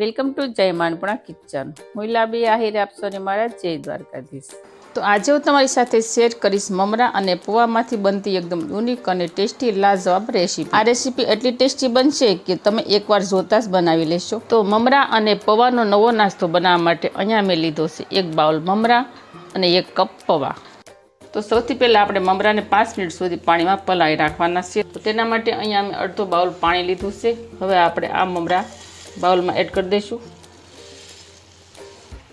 Welcome to જય માનપણા kitchen. હું લાબી આહિર આપશો અને મારા જય દ્વારકાધીશ. તો આજે હું તમારી સાથે શેર કરીશ મમરા અને પૌવામાંથી બનતી એકદમ યુનિક અને ટેસ્ટી લાજવાબ રેસીપી આ રેસીપી એટલી ટેસ્ટી બનશે કે તમે એકવાર જોતા જ બનાવી લેશો. તો મમરા અને પૌવાનો નવો નાસ્તો બનાવવા માટે અહીંયા મેં લીધો છે એક બાઉલ મમરા અને એક કપ પૌવા. તો સૌથી પહેલાં આપણે મમરાને પાંચ મિનિટ સુધી પાણીમાં પલાળી રાખવાના છે. તો તેના માટે અહીંયા અમે અડધો બાઉલ પાણી લીધું છે. હવે આપણે આ મમરા બાઉલમાં એડ કરી દઈશું.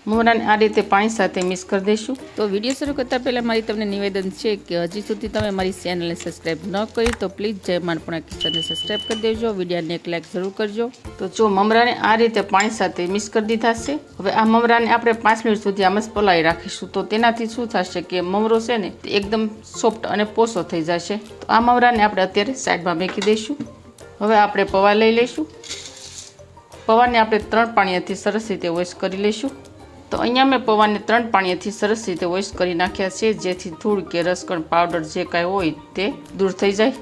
મમરાને આ રીતે પાણી સાથે મિક્સ કરી દઈશું. તો વીડિયો શરૂ કરતાં પહેલાં મારી તમને નિવેદન છે કે હજી સુધી તમે મારી ચેનલને સબસ્ક્રાઈબ ન કરી તો પ્લીઝ જય માનપણા કિચનને સબસ્ક્રાઈબ કરી દેજો. વિડીયોને એક લાઈક જરૂર કરજો. તો જો મમરાને આ રીતે પાણી સાથે મિક્સ કરી દીધા છે. હવે આ મમરાને આપણે પાંચ મિનિટ સુધી આમ જ પલાળી રાખીશું. તો તેનાથી શું થશે કે મમરો છે ને તે એકદમ સોફ્ટ અને પોસો થઈ જશે. તો આ મમરાને આપણે અત્યારે સાઈડમાં મેકી દઈશું. હવે આપણે પવા લઈ લઈશું. પૌવાને આપણે ત્રણ પાણીથી સરસ રીતે વોશ કરી લઈશું. તો અહીંયા મેં પૌવાને ત્રણ પાણીથી સરસ રીતે વોશ કરી નાખ્યા છે, જેથી ધૂળ કે રસકણ પાવડર જે કાંઈ હોય તે દૂર થઈ જાય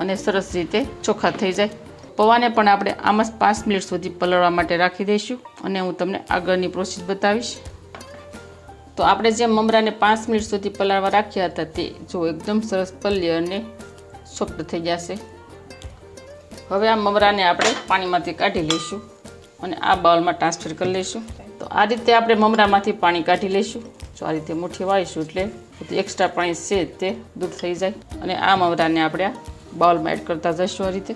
અને સરસ રીતે ચોખ્ખા થઈ જાય. પૌવાને પણ આપણે આમ જ પાંચ મિનિટ સુધી પલળવા માટે રાખી દઈશું અને હું તમને આગળની પ્રોસેસ બતાવીશ. તો આપણે જે મમરાને પાંચ મિનિટ સુધી પલાળવા રાખ્યા હતા તે જો એકદમ સરસ પલ્લી અને સોફ્ટ થઈ જશે. હવે આ મમરાને આપણે પાણીમાંથી કાઢી લઈશું. અને આ બાઉલમાં ટ્રાન્સફર કરી લઈશું. તો આ રીતે આપણે મમરામાંથી પાણી કાઢી લઈશું. જો આ રીતે મુઠ્ઠી વાળીશું એટલે બધું એક્સ્ટ્રા પાણી છે તે દૂર થઈ જાય. અને આ મમરાને આપણે આ બાઉલમાં એડ કરતા જઈશું આ રીતે.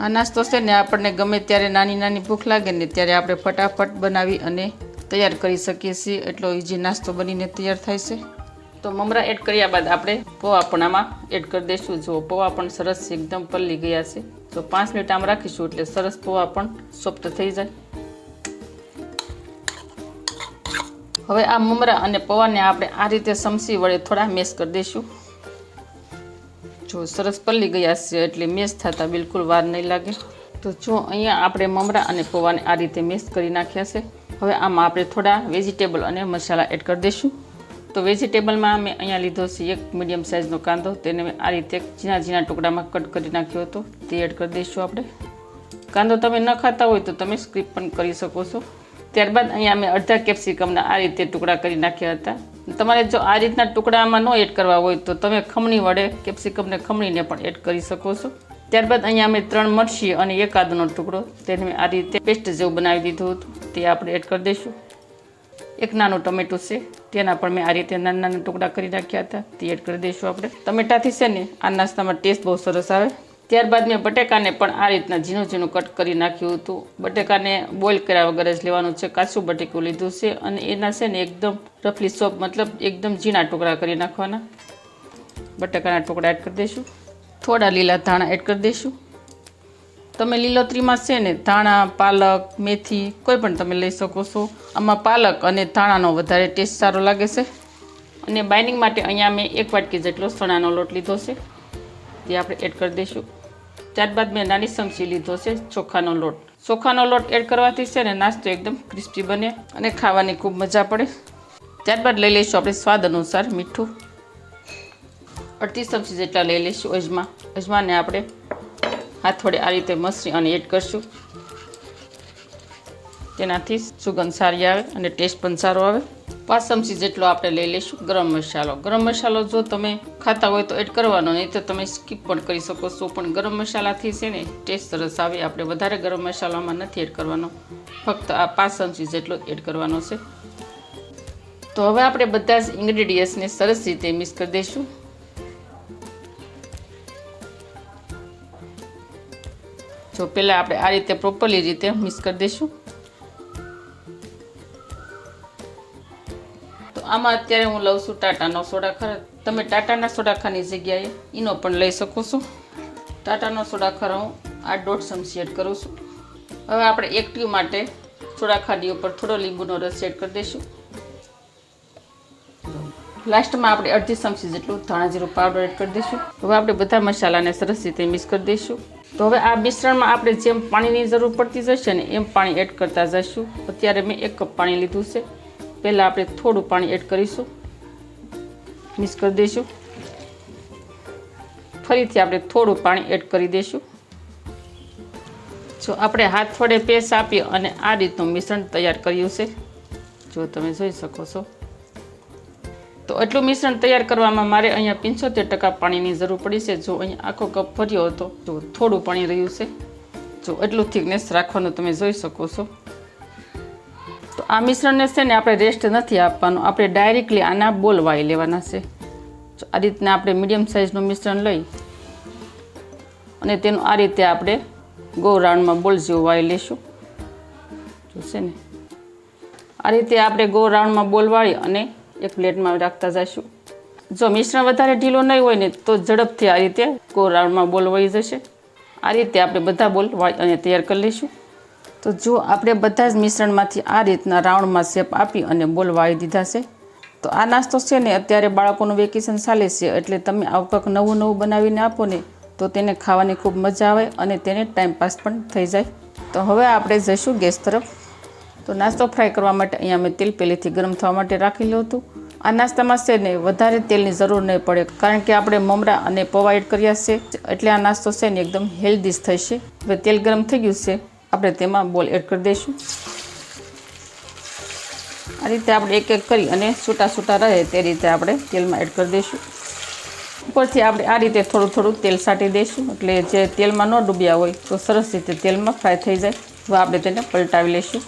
આ નાસ્તો છે ને આપણને ગમે ત્યારે નાની નાની ભૂખ લાગે ને ત્યારે આપણે ફટાફટ બનાવી અને તૈયાર કરી શકીએ છીએ. એટલો ઇઝી નાસ્તો બનીને તૈયાર થાય છે. તો મમરા એડ કર્યા બાદ આપણે પૌવા પણ આમાં એડ કરી દઈશું. જો પૌવા પણ સરસ એકદમ પલ્લી ગયા છે. તો પાંચ મિનિટ આમ રાખીશું એટલે સરસ પૌવા પણ સોફ્ટ થઈ જાય. હવે આ મમરા અને પૌવાને આપણે આ રીતે સમસી વડે થોડા મેશ કરી દઈશું. જો સરસ પલ્લી ગયા છે એટલે મેશ થતાં બિલકુલ વાર નહીં લાગે. તો જો અહીંયા આપણે મમરા અને પૌવાને આ રીતે મેશ કરી નાખ્યા છે. હવે આમાં આપણે થોડા વેજીટેબલ અને મસાલા એડ કરી દઈશું. તો વેજીટેબલમાં મેં અહીંયા લીધો છે એક મીડિયમ સાઇઝનો કાંદો. તેને મેં આ રીતે ઝીણા ઝીણા ટુકડામાં કટ કરી નાખ્યો હતો. તે એડ કરી દઈશું આપણે. કાંદો તમે ન ખાતા હોય તો તમે સ્ક્રીપ પણ કરી શકો છો. ત્યારબાદ અહીંયા મેં અડધા કેપ્સિકમના આ રીતે ટુકડા કરી નાખ્યા હતા. તમારે જો આ રીતના ટુકડામાં ન એડ કરવા હોય તો તમે ખમણી વડે કેપ્સિકમને ખમણીને પણ એડ કરી શકો છો. ત્યારબાદ અહીંયા અમે ત્રણ મરચી અને એક આદુનો ટુકડો તેને મેં આ રીતે પેસ્ટ જેવું બનાવી દીધું હતું. તે આપણે એડ કરી દઈશું. એક નાનું ટમેટું છે. તેના પણ મેં આ રીતે નાના નાના ટુકડા કરી નાખ્યા હતા. તે એડ કરી દઈશું આપણે. ટમેટાથી છે ને, આ નાસ્તામાં ટેસ્ટ બહુ સરસ આવે. ત્યારબાદ મેં બટેકાને પણ આ રીતના ઝીણું ઝીણું કટ કરી નાખ્યું હતું. બટેકાને બોઇલ કર્યા વગર જ લેવાનું છે. કાચું બટેકું લીધું છે અને એના છે ને એકદમ રફલી સોપ, મતલબ એકદમ ઝીણા ટુકડા કરી નાખવાના. બટેકાના ટુકડા એડ કરી દઈશું. થોડા લીલા ધાણા એડ કરી દઈશું. તમે લીલોતરીમાં છે ને, ધાણા, પાલક, મેથી કોઈ પણ તમે લઈ શકો છો. આમાં પાલક અને ધાણાનો વધારે ટેસ્ટ સારો લાગે છે. અને બાઇન્ડિંગ માટે અહીંયા મેં એક વાટકી જેટલો ચણાનો લોટ લીધો છે. તે આપણે એડ કરી દઈશું. ત્યારબાદ મેં નાની ચમચી લીધો છે ચોખાનો લોટ. ચોખાનો લોટ એડ કરવાથી છે ને, નાસ્તો એકદમ ક્રિસ્પી બને અને ખાવાની ખૂબ મજા પડે. ત્યારબાદ લઈ લઈશું આપણે સ્વાદ અનુસાર મીઠું. અડધી ચમચી જેટલા લઈ લઈશું અજમા. અજમાને આપણે હાથ થોડી આ રીતે મસરી અને એડ કરશું. તેનાથી સુગંધ સારી આવે અને ટેસ્ટ પણ સારો આવે. પાંચ ચમચી જેટલો આપણે લઈ લઈશું, ગરમ મસાલો. ગરમ મસાલો જો તમે ખાતા હોય તો એડ કરવાનો, નહીં તો તમે સ્કીપ પણ કરી શકો છો. પણ ગરમ મસાલાથી છે ને, ટેસ્ટ સરસ આવે. આપણે વધારે ગરમ મસાલામાં નથી એડ કરવાનો. ફક્ત આ પાંચ ચમચી જેટલો એડ કરવાનો છે. તો હવે આપણે બધા જ ઇન્ગ્રેડિયન્ટ્સને સરસ રીતે મિક્સ કરી દઈશું. જો પહેલાં આપણે આ રીતે પ્રોપરલી રીતે મિક્સ કરી દઈશું. તો આમાં અત્યારે હું લઉં છું ટાટાનો સોડા ખરા તમે ટાટાના સોડા ખાની જગ્યાએ એનો પણ લઈ શકો છો. ટાટાનો સોડા ખરા હું આ દોઢ ચમચી કરું છું. હવે આપણે એક ટ્યુ માટે સોડા ખાડી ઉપર થોડો લીંબુનો રસ એડ કરી દઈશું. લાસ્ટમાં આપણે અડધી ચમચી જેટલું ધાણા જીરું પાવડર એડ કરી દઈશું. હવે આપણે બધા મસાલાને સરસ રીતે મિક્સ કરી દઈશું. તો હવે આ મિશ્રણમાં આપણે જેમ પાણીની જરૂર પડતી જશે ને એમ પાણી એડ કરતા જઈશું. અત્યારે મેં એક કપ પાણી લીધું છે. પહેલાં આપણે થોડું પાણી એડ કરીશું. મિક્સ કરી દઈશું. ફરીથી આપણે થોડું પાણી એડ કરી દઈશું. જો આપણે હાથ વડે પેસ્ટ આપી અને આ રીતનું મિશ્રણ તૈયાર કર્યું છે. જો તમે જોઈ શકો છો. તો એટલું મિશ્રણ તૈયાર કરવામાં મારે અહીંયા પંચોતેર ટકા પાણીની જરૂર પડી છે. જો અહીંયા આખો કપ ભર્યો હતો, જો થોડું પાણી રહ્યું છે. જો એટલું થિકનેસ રાખવાનું તમે જોઈ શકો છો. તો આ મિશ્રણને છે ને આપણે રેસ્ટ નથી આપવાનું, આપણે ડાયરેક્ટલી આના બોલ વાળી લેવાના છે. જો આ રીતના આપણે મીડિયમ સાઇઝનું મિશ્રણ લઈ અને તેનું આ રીતે આપણે ગો રાઉન્ડમાં બોલ જેવું વાળી લઈશું જોશે ને. આ રીતે આપણે ગો રાઉન્ડમાં બોલ વાળી અને એક પ્લેટમાં રાખતા જઈશું જો મિશ્રણ વધારે ઢીલો નહીં હોય ને તો ઝડપથી આ રીતે કો રાઉન્ડમાં બોલ વળી જશે. આ રીતે આપણે બધા બોલ અને તૈયાર કરી લઈશું. તો જો આપણે બધા જ મિશ્રણમાંથી આ રીતના રાઉન્ડમાં શેપ આપી અને બોલ વાળી દીધા છે, તો આ નાસ્તો છે ને અત્યારે બાળકોનું વેકેશન ચાલે છે, એટલે તમે આવું કંઈક નવું નવું બનાવીને આપો ને, તો તેને ખાવાની ખૂબ મજા આવે અને તેને ટાઈમ પાસ પણ થઈ જાય. તો હવે આપણે જઈશું ગેસ તરફ. તો નાસ્તો ફ્રાય કરવા માટે અહીંયા મેં તેલ પહેલેથી ગરમ થવા માટે રાખેલું હતું. આ નાસ્તામાં છે ને વધારે તેલની જરૂર નહીં પડે, કારણ કે આપણે મમરા અને પૌવા એડ કર્યા છે. એટલે આ નાસ્તો છે ને એકદમ હેલ્ધી થશે. હવે તેલ ગરમ થઈ ગયું છે, આપણે તેમાં બોલ એડ કરી દઈશું. આ રીતે આપણે એક એક કરી અને છૂટા છૂટા રહે તે રીતે આપણે તેલમાં એડ કરી દઈશું. ઉપરથી આપણે આ રીતે થોડું થોડું તેલ સાટી દઈશું, એટલે જે તેલમાં ન ડૂબ્યા હોય તો સરસ રીતે તેલમાં ફ્રાય થઈ જાય. હવે આપણે તેને પલટાવી લઈશું.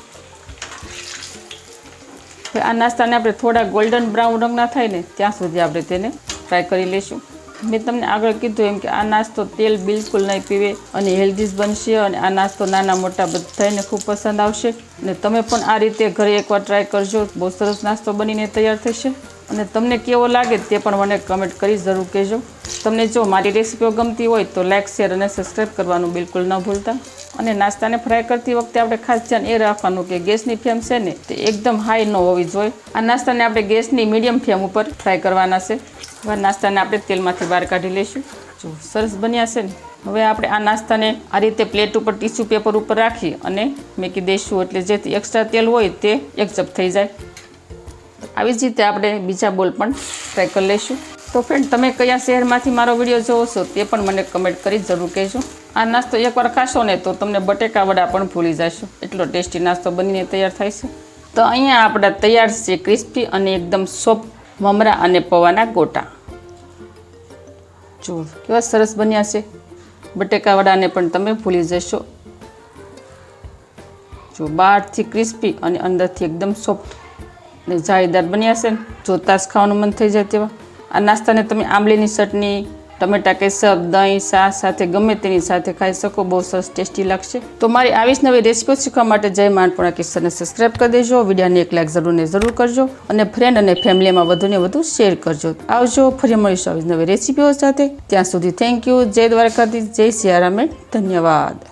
હવે આ નાસ્તાને આપણે થોડા ગોલ્ડન બ્રાઉન રંગના થાય ને, ત્યાં સુધી આપણે તેને ફ્રાય કરી લઈશું. મેં તમને આગળ કીધું એમ કે આ નાસ્તો તેલ બિલકુલ નહીં પીવે અને હેલ્ધી બનશે અને આ નાસ્તો નાના મોટા બધાને ખૂબ પસંદ આવશે. અને તમે પણ આ રીતે ઘરે એકવાર ટ્રાય કરજો. બહુ સરસ નાસ્તો બનીને તૈયાર થશે. અને તમને કેવો લાગે તે પણ મને કમેન્ટ કરી જરૂર કહેજો. તમને જો મારી રેસીપીઓ ગમતી હોય તો લાઇક શેર અને સબસ્ક્રાઈબ કરવાનું બિલકુલ ન ભૂલતા. અને નાસ્તાને ફ્રાય કરતી વખતે આપણે ખાસ ધ્યાન એ રાખવાનું કે ગેસની ફ્લેમ છે ને તે એકદમ હાઈ ન હોવી જોઈએ. આ નાસ્તાને આપણે ગેસની મીડિયમ ફ્લેમ ઉપર ફ્રાય કરવાના છે. હવે નાસ્તાને આપણે તેલમાંથી બહાર કાઢી લઈશું. જો સરસ બન્યા છે ને. હવે આપણે આ નાસ્તાને આ રીતે પ્લેટ ઉપર ટીશ્યુ પેપર ઉપર રાખી અને મેકી દઈશું. એટલે જેથી એક્સ્ટ્રા તેલ હોય તે એકજપ થઈ જાય. આવી જ રીતે આપણે બીજા બોલ પણ ટ્રાય કરી લઈશું. તો ફ્રેન્ડ તમે કયા શહેરમાંથી મારો વીડિયો જોવો છો તે પણ મને કમેન્ટ કરી જરૂર કહેજો. આ નાસ્તો એકવાર ખાશો ને તો તમને બટેકા વડા પણ ભૂલી જશો. એટલો ટેસ્ટી નાસ્તો બનીને તૈયાર થાય છે. તો અહીંયા આપણા તૈયાર છે ક્રિસ્પી અને એકદમ સોફ્ટ મમરા અને પૌવાના ગોટા. જો કેવા સરસ બન્યા છે. બટેકા વડાને પણ તમે ભૂલી જશો. જો બહારથી ક્રિસ્પી અને અંદરથી એકદમ સોફ્ટ ને જાળીદાર બન્યા છે. ને જોતા જ ખાવાનું મન થઈ જાય તેવા. આ નાસ્તાને તમે આંબલીની ચટણી, ટમેટા કેસર, દહીં, શાક સાથે ગમે તેની સાથે ખાઈ શકો. બહુ સરસ ટેસ્ટી લાગશે. તો મારી આવી જ નવી રેસીપીઓ શીખવા માટે જય માનપુણા કિસ્સાને સબસ્ક્રાઈબ કરી દેજો. વિડીયોને એક લાઈક જરૂર ને જરૂર કરજો. અને ફ્રેન્ડ અને ફેમિલીમાં વધુને વધુ શેર કરજો. આવજો, ફરી મળીશું આવી જ નવી રેસીપીઓ સાથે. ત્યાં સુધી થેન્ક યુ જય દ્વારકાધીશ. જય સિયારામે. ધન્યવાદ.